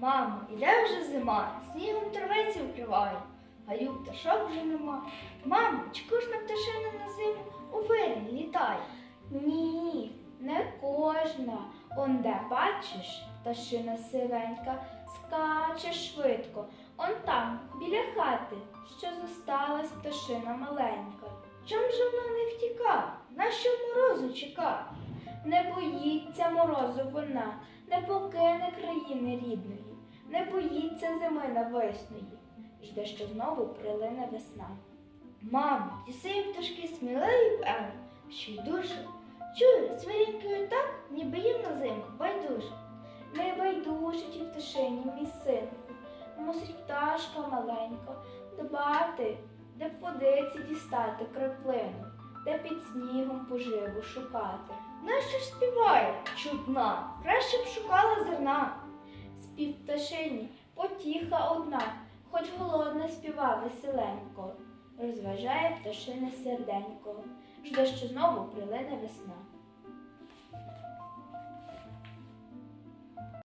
Мамо, іде вже зима, снігом травиці вкриває, а ю пташок вже нема. Мамо, чи кожна пташина на зиму у вирі літає? Ні, не кожна. Он де бачиш, пташина сивенька, скаче швидко. Он там, біля хати, що зосталась пташина маленька. Чом же вона не втіка? Нащо морозу чека? Не боїться морозу вона, не покине країни рідної, не боїться зими навесної. Жде, що знову прилине весна. Мамо, ті пташки сміливі певно, що й дуже. Чую, свирінькою так, ніби їм на зиму байдуже. Не байдуже ті пташині, мій синку, мусить пташка маленька дбати, де б водиці дістати краплину, де під снігом поживу шукати. Нащо ж співає? Чудна, краще б шукала зерна. Спів пташині потіха одна, хоч голодна співа веселенько, розважає пташине серденько, жде, що знову прилине весна.